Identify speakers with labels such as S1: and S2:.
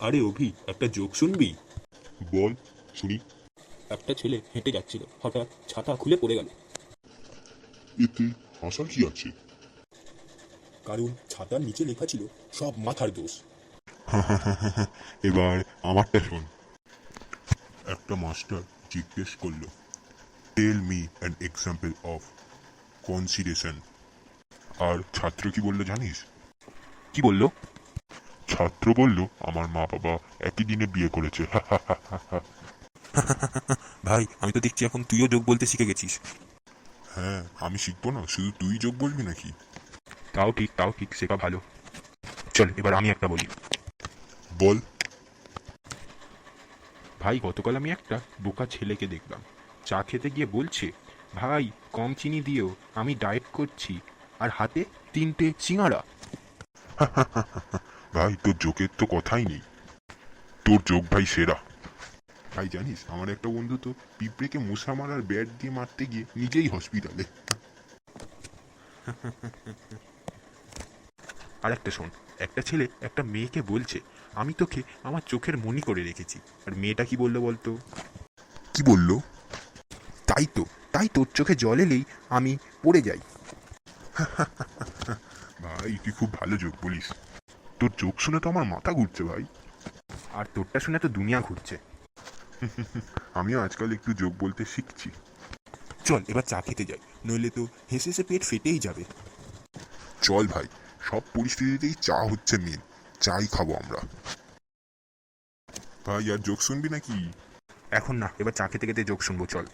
S1: আরে অভি একটা জোক শুনবি?
S2: বল শুনি।
S1: একটা ছেলে হেঁটে যাচ্ছিল হঠাৎ ছাতা খুলে পড়ে গেল।
S2: এতে হাসার কি আছে?
S1: কারণ ছাতার নিচে লেখা ছিল সব মাথার দোষ।
S2: এবার আমারটা শোন। একটা মাস্টার জিজ্ঞেস করল tell me an example of consideration আর ছাত্র কি বলল জানিস?
S1: কি বলল?
S2: ছাত্র বলল আমার মা বাবা একই দিনে বিয়ে করেছে।
S1: ভাই আমি তো দেখছি এখন তুইও যোগ বলতে শিখে গেছিস।
S2: হ্যাঁ আমি শিখব না শুধু তুই যোগ বলবি নাকি?
S1: তাও ঠিক তাও ঠিক শেখা ভালো। চল এবার আমি একটা বলি।
S2: বল।
S1: ভাই গতকাল আমি একটা বোকা ছেলেকে দেখলাম। চা খেতে গিয়ে বলছে ভাই কম চিনি দিও আমি ডায়েট করছি আর হাতে তিনটে সিঙাড়া
S2: ভাই তোর যোগের তো কথাই নেই। তোর যোগ ভাই সেরা। ভাই জানিস আমার একটা বন্ধু তো পিঁপড়েকে মশা মারার ব্যাট দিয়ে মারতে গিয়ে নিজেই হসপিটালে
S1: আর একটা শোন একটা ছেলে একটা মেয়েকে বলছে আমি তোকে আমার চোখের মনি করে রেখেছি। আর মেয়েটা কি বলল বলতো?
S2: কি বলল?
S1: তাই তো তাই তোর চোখে জল এলেই আমি পড়ে যাই।
S2: ভাই তুই খুব ভালো যোগ বলিস। তোর যোগ শুনে তো আমার মাথা ঘুরছে ভাই।
S1: আর তোরটা শুনে তো দুনিয়া ঘুরছে।
S2: আমিও আজকাল একটু যোগ বলতে শিখছি।
S1: চল, এবার চা খেতে যাই। নইলে তো হেসে হেসে পেট ফেটেই যাবে।
S2: চল ভাই, সব পরিস্থিতিতেই চা হচ্ছে মেন চাই খাব আমরা। ভাই, আর যোগ শুনবি নাকি?
S1: এখন না, এবার চা খেতে খেতে যোগ শুনব, চল।